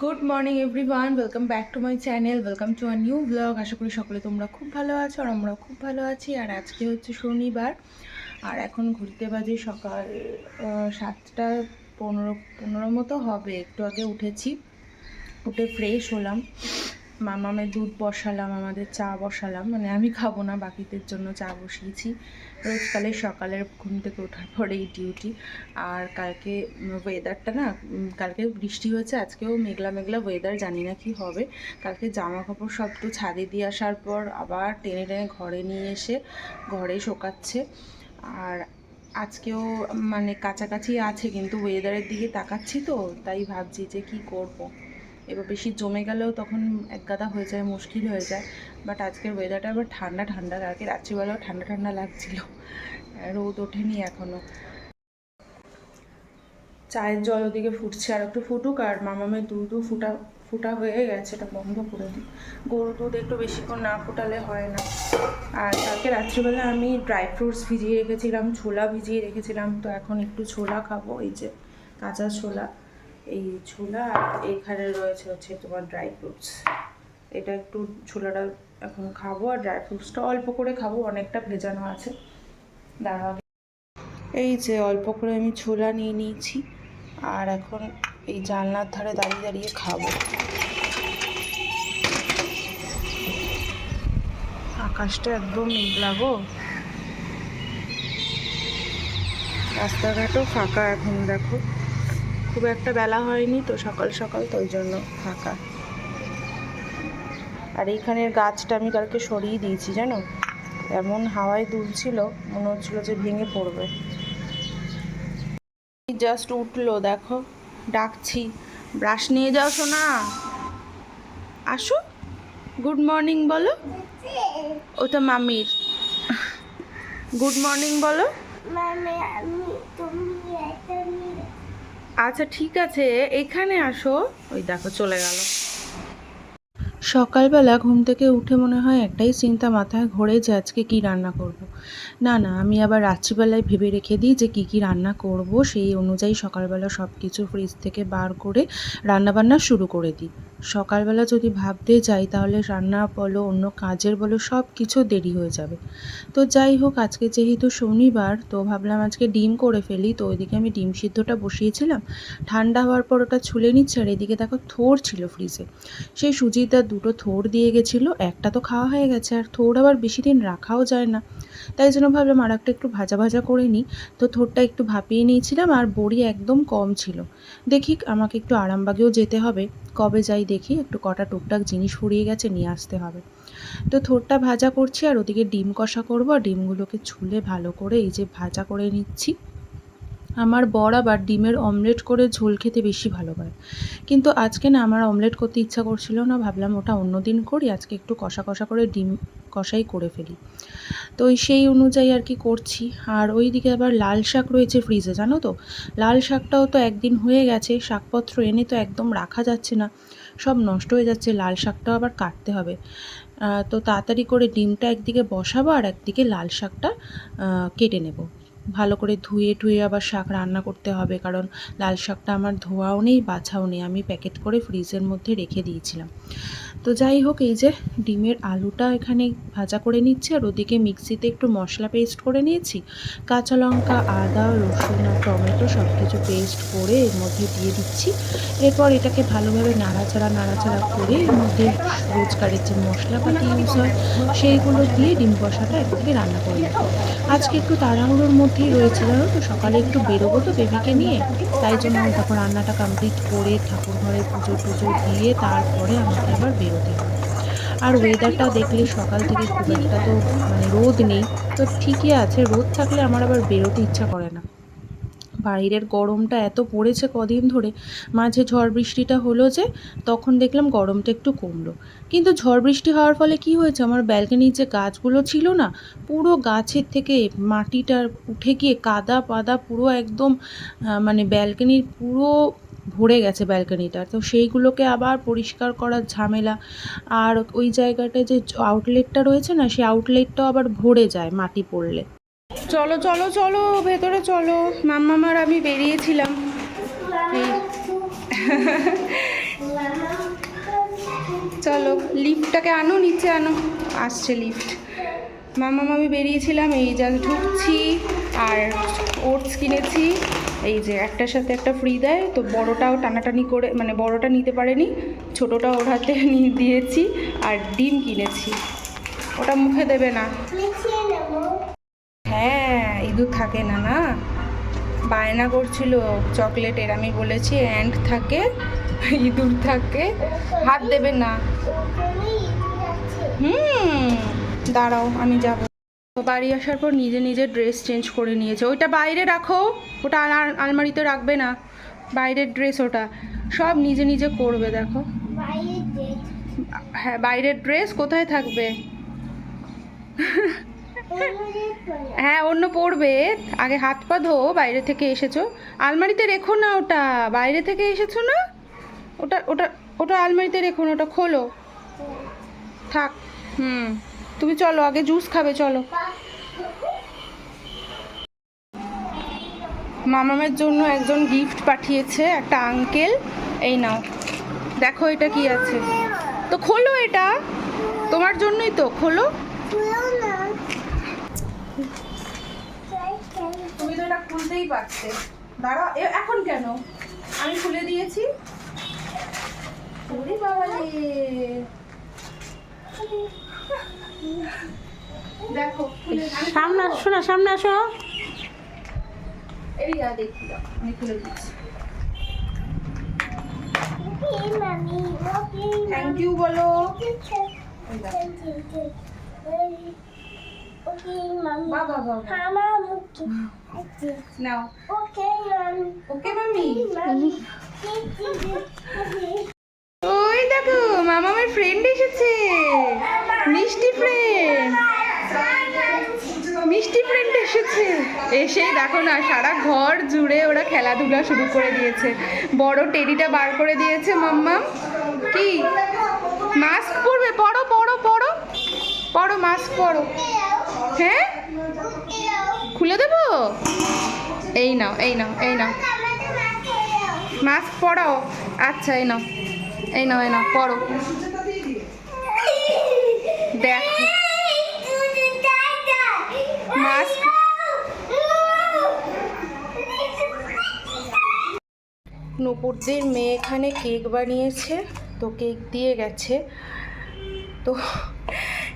Good morning everyone welcome back to my channel welcome to our new vlog আশা করি সকলে তোমরা খুব ভালো আছো আর আমরাও খুব ভালো আছি। আর আজকে হচ্ছে শনিবার। আর এখন ঘুরতে বাজে সকাল সাতটা পনেরো পনেরো মতো হবে। একটু আগে উঠেছি। উঠে ফ্রেশ হলাম। মামামের দুধ বসালাম, আমাদের চা বসালাম। মানে আমি খাব না, বাকিদের জন্য চা বসিয়েছি। রোজকালে সকালের ঘুম থেকে ওঠার পরেই ডিউটি আর কালকে ওয়েদারটা না কালকে বৃষ্টি হয়েছে, আজকেও মেঘলা মেঘলা ওয়েদার জানি না কি হবে। কালকে জামা কাপড় সব তো ছাদে দিয়ে আসার পর আবার টেনে টেনে ঘরে নিয়ে এসে ঘরে শোকাচ্ছে। আর আজকেও মানে কাছাকাছি আছে, কিন্তু ওয়েদারের দিকে তাকাচ্ছি তো, তাই ভাবছি যে কি করব। এবার বেশি জমে গেলেও তখন এক গাদা হয়ে যায়, মুশকিল হয়ে যায়। বাট আজকের ওয়েদারটা আবার ঠান্ডা ঠান্ডা। কালকে রাত্রিবেলাও ঠান্ডা ঠান্ডা লাগছিল। রোদ ওঠেনি এখনও। চায়ের জল ওদিকে ফুটছে, আর একটু ফুটুক, আর মামামের দুধও ফুটা ফুটা হয়ে গেছে, এটা বন্ধ করে দিই। গরু দুধ একটু বেশিক্ষণ না ফুটালে হয় না। আর কালকে রাত্রিবেলা আমি ড্রাই ফ্রুটস ভিজিয়ে রেখেছিলাম, ছোলা ভিজিয়ে রেখেছিলাম, তো এখন একটু ছোলা খাব, এই যে কাঁচা ছোলা। এই ছোলা আর এইখানে রয়েছে হচ্ছে তোমার ড্রাই ফ্রুটস এটা একটু ছোলাটা এখন খাব আর ড্রাই ফ্রুটসটা অল্প করে খাব, অনেকটা ভেজানো আছে। দাঁড়াও এই যে অল্প করে আমি ছোলা নিয়ে নিয়েছি আর এখন এই জানলার ধারে দাঁড়িয়ে দাঁড়িয়ে খাব। আকাশটা একদম মেঘলা গো। রাস্তাঘাটও ফাঁকা এখন, দেখো। খুব একটা বেলা হয়নি তো সকাল সকাল তো ওই জন্য ফাঁকা। আর এইখানের গাছটা আমি কালকে সরিয়ে দিয়েছি, জানো? এমন হাওয়ায় দুলছিল, মনে হচ্ছিল যে ভেঙে পড়বে। জাস্ট উঠল, দেখো, ডাকছি, ব্রাশ নিয়ে যাও শোনা আসো গুড মর্নিং বলো। ওটা মামির। গুড মর্নিং বলো মানে আমি তুমি এটা নিয়ে আচ্ছা ঠিক আছে, এখানে আসো। ওই দেখো, চলে গেল। সকালবেলা ঘুম থেকে উঠে মনে হয় একটাই চিন্তা মাথায় ঘোরে যে আজকে কি রান্না করব। না না, আমি আবার রাত্রিবেলায় ভেবে রেখে দিই যে কি কি রান্না করব, সেই অনুযায়ী সকালবেলা সব কিছু ফ্রিজ থেকে বার করে রান্নাবান্না শুরু করে দিই। সকালবেলা যদি ভাবতে যাই, তাহলে রান্না বলো, অন্য কাজের বলো সব কিছু দেরি হয়ে যাবে। তো যাই হোক, আজকে যেহেতু শনিবার, তো ভাবলাম আজকে ডিম করে ফেলি। তো ওইদিকে আমি ডিম সিদ্ধটা বসিয়েছিলাম। ঠান্ডা হওয়ার পর ওটা ছুলে নিচ্ছে, আর এদিকে দেখো থোর ছিল ফ্রিজে। সেই সুজিটা দুটো থোর দিয়ে গেছিল, একটা তো খাওয়া হয়ে গেছে, আর থোর আবার বেশি দিন রাখাও যায় না। তাই জন্য ভাবলাম আর একটা একটু ভাজা ভাজা করে নিই। তো থোরটা একটু ভাপিয়ে নিয়েছিলাম, আর বড়ি একদম কম ছিল। দেখি আমাকে একটু আরামবাগেও যেতে হবে, কবে যাই দেখি, একটু কটা টুকটাক জিনিস ফুরিয়ে গেছে, নিয়ে আসতে হবে। তো থোরটা ভাজা করছি, আর ওদিকে ডিম কষা করব। আর ডিমগুলোকে ছুলে ভালো করে এই যে ভাজা করে নিচ্ছি। আমার বর আবার ডিমের অমলেট করে ঝোল খেতে বেশি ভালো পায় কিন্তু আজকে না, আমার অমলেট করতে ইচ্ছা করছিল না, ভাবলাম ওটা অন্য দিন করি, আজকে একটু কষা কষা করে ডিম কষাই করে ফেলি। তো সেই অনুযায়ী আর কি করছি। আর ওই দিকে আবার লাল শাক রয়েছে ফ্রিজে, জানো তো? লাল শাকটাও তো একদিন হয়ে গেছে, শাকপত্র এনে তো একদম রাখা যাচ্ছে না। সব নষ্ট হয়ে যাচ্ছে, লাল শাকটাও আবার কাটতে হবে। তো তাড়াতাড়ি করে ডিমটা একদিকে বসাবো আর একদিকে লাল শাকটা কেটে নেব। ভালো করে ধুয়ে টুয়ে আবার শাক রান্না করতে হবে, কারণ লাল শাকটা আমার ধোয়াও নেই, বাছাও নেই। আমি প্যাকেট করে ফ্রিজের মধ্যে রেখে দিয়েছিলাম। তো যাই হোক, এই যে ডিমের আলুটা এখানে ভাজা করে নিচ্ছি আর ওদিকে মিক্সিতে একটু মশলা পেস্ট করে নিয়েছি। কাঁচা লঙ্কা, আদা, রসুন আর টমেটো সব কিছু পেস্ট করে এর মধ্যে দিয়ে দিচ্ছি। এরপর এটাকে ভালোভাবে নাড়াচাড়া নাড়াচাড়া করে এর মধ্যে রোজকারের যে মশলাপাতি ইউজ হয়, সেইগুলো দিয়ে ডিম কষাটা একদিকে রান্না করে নেব। আজকে একটু তাড়াহুড়োর মধ্যেই রয়েছে, জানো তো? সকালে একটু বেরোবো তো বেবিকে নিয়ে, তাই জন্য তারপর রান্নাটা কমপ্লিট করে ঠাকুর ঘরে পুজো টুজো দিয়ে তারপরে আমাকে আবার বেরোতে আর ওয়েদারটা দেখলে সকাল থেকে খুব একটা তো মানে রোদ নেই। তো ঠিকই আছে, রোদ থাকলে আমার আবার বেরোতে ইচ্ছা করে না। বাইরের গরমটা এত পড়েছে কদিন ধরে, মাঝে ঝড় বৃষ্টিটা হলো যে তখন দেখলাম গরমটা একটু কমলো। কিন্তু ঝড় বৃষ্টি হওয়ার ফলে কি হয়েছে? আমার ব্যালকনির যে গাছগুলো ছিল না, পুরো গাছের থেকে মাটিটা উঠে গিয়ে কাদা পাদা পুরো একদম মানে ব্যালকনির পুরো ভরে গেছে ব্যালকনিটা তো সেইগুলোকে আবার পরিষ্কার করার ঝামেলা। আর ওই জায়গাটায় যে আউটলেটটা রয়েছে না, সেই আউটলেটটাও আবার ভরে যায় মাটি পড়লে। চলো চলো চলো, ভেতরে চলো। মাম্মামার আমি বেরিয়েছিলাম। চলো লিফটটাকে আনো, নিচে আনো। আসছে লিফট মামা মামি বেরিয়েছিলাম, এই যা ঢুকছি। আর ওটস কিনেছি। এই যে একটার সাথে একটা ফ্রি দেয়, তো বড়টাও টানাটানি করে মানে বড়টা নিতে পারেনি ছোটোটা ওর হাতে নিয়ে দিয়েছি আর ডিম কিনেছি। ওটা মুখে দেবে না। হ্যাঁ ইঁদুর থাকে না না? বায়না করছিল চকলেটের, আমি বলেছি অ্যান্ড থাকে, ইঁদুর থাকে, হাত দেবে না। হুম, দাঁড়াও, আমি যাব। বাড়ি আসার পর নিজে নিজে ড্রেস চেঞ্জ করে নিয়েছে। ওইটা বাইরে রাখো ওটা আলমারিতে রাখবে না। বাইরের ড্রেস ওটা। সব নিজে নিজে করবে দেখো। হ্যাঁ বাইরের ড্রেস কোথায় থাকবে? হ্যাঁ অন্য পড়বে আগে হাত পা ধো বাইরে থেকে এসেছ। আলমারিতে রেখো না ওটা। বাইরে থেকে এসেছ না? ওটা ওটা ওটা আলমারিতে রেখো না ওটা খোলো। থাক হুম। তুমি চলো, আগে জুস খাবে, চলো। মামামের জন্য একজন গিফট পাঠিয়েছে একটা আঙ্কেল এই নাও, দেখো এটা কি আছে। তো খোলো এটা, তোমার জন্যই তো, খোলো। তুমি তো এটা খুলতেই পারতে। দাঁড়াও, এ- এখন কেন? আমি খুলে দিয়েছি। ওরে বাবা সামনে আসো না সামনে আসো। থ্যাংক ইউ বলো। বাবা বাবা। নাও। ওকে মামি ওকে মামি মামি ওই দেখো মামামের ফ্রেন্ড এসেছে মিষ্টি ফ্রেন্ড মিষ্টি ফ্রেন্ড এসে দেখো না সারা ঘর জুড়ে ওরা খেলাধুলা শুরু করে দিয়েছে। বড় টেডিটা বার করে দিয়েছে মাম্মাম। কি? মাস্ক পরবে? পড়ো পড়ো পড়ো পড়ো মাস্ক পরো। হ্যাঁ? খুলে দেবো? এই নাও এই নাও এই নাও। মাস্ক পরাও। আচ্ছা এই নাও এই নাও এই নাও পরো। দেখো নপুরদের মেয়ে এখানে কেক বানিয়েছে, তো কেক দিয়ে গেছে। তো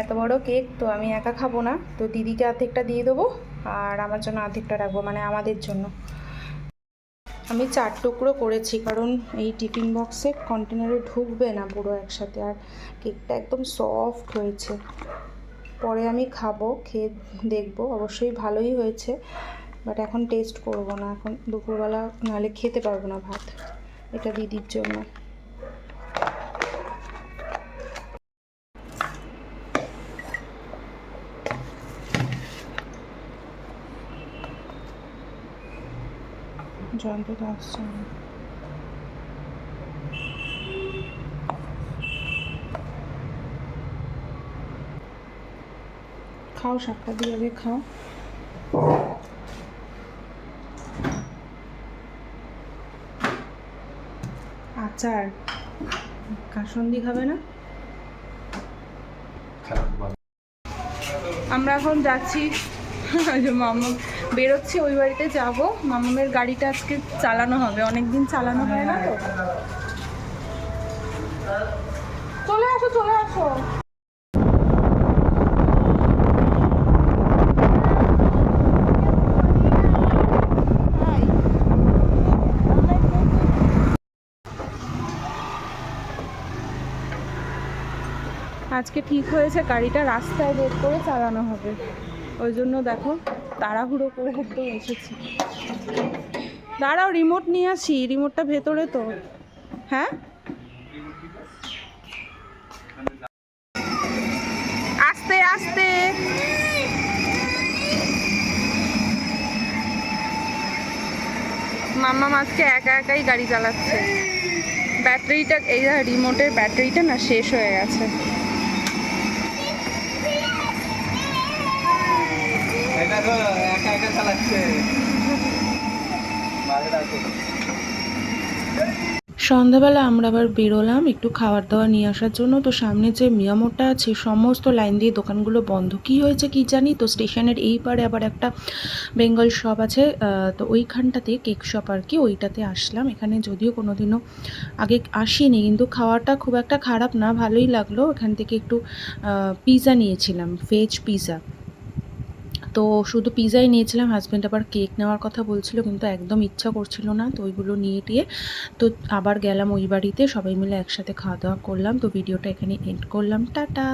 এত বড় কেক, তো আমি একা খাব না। তো দিদিকে অর্ধেকটা দিয়ে দেবো, আর আমার জন্য অর্ধেকটা রাখব মানে আমাদের জন্য। আমি চার টুকরো করেছি, কারণ এই টিফিন বক্সে কন্টেনারে ঢুকবে না পুরো একসাথে, আর কেকটা একদম সফট হয়েছে। পরে আমি খাব, খেয়ে দেখব, অবশ্যই ভালোই হয়েছে। বাট এখন টেস্ট করব না, এখন দুপুরবেলা নাহলে খেতে পারব না ভাত, এটা দিদির জন্য। খাও শাকটা, দিয়ে খাও। আচার কাসন্দি খাবে না? আমরা এখন যাচ্ছি। মামা বেরোচ্ছি, ওই বাড়িতে যাব। মামামের গাড়িটা আজকে চালানো হবে। অনেক দিন চালানো হয় না তো। চলে আসো চলে আসো। আজকে ঠিক হয়েছে, গাড়িটা রাস্তায় বের করে চালানো হবে। ওই জন্য দেখো, তাড়াহুড়ো করে একদম এসেছি। দাঁড়াও রিমোট নিয়ে আসি রিমোটটা ভেতরে তো। হ্যাঁ? আস্তে আস্তে। মাম্মা আজকে একা একাই গাড়ি চালাচ্ছে। ব্যাটারিটা, এই রিমোটের ব্যাটারিটা না শেষ হয়ে গেছে। সন্ধ্যাবেলা আমরা আবার বেরোলাম, একটু খাবার দাবার নিয়ে আসার জন্য। তো সামনে যে মিয়ামোটা আছে, সমস্ত লাইন দিয়ে দোকানগুলো বন্ধ। কি হয়েছে কি জানি? তো স্টেশনের এই পারে আবার একটা বেঙ্গল শপ আছে তো ওইখানটাতে কেক শপ আর কি, ওইটাতে আসলাম। এখানে যদিও কোনো দিনও আগে আসিনি, কিন্তু খাওয়াটা খুব একটা খারাপ না, ভালোই লাগল। এখান থেকে একটু পিৎজা নিয়েছিলাম ভেজ পিৎজা তো শুধু পিজাই নিয়েছিলাম হাজব্যান্ড আবার কেক নেওয়ার কথা বলছিল, কিন্তু একদম ইচ্ছা করছিল না, তো ওইগুলো নিয়ে টিয়ে তো আবার গেলাম ওই বাড়িতে, সবাই মিলে একসাথে খাওয়া দাওয়া করলাম, তো ভিডিওটা এখানে এন্ড করলাম, টাটা!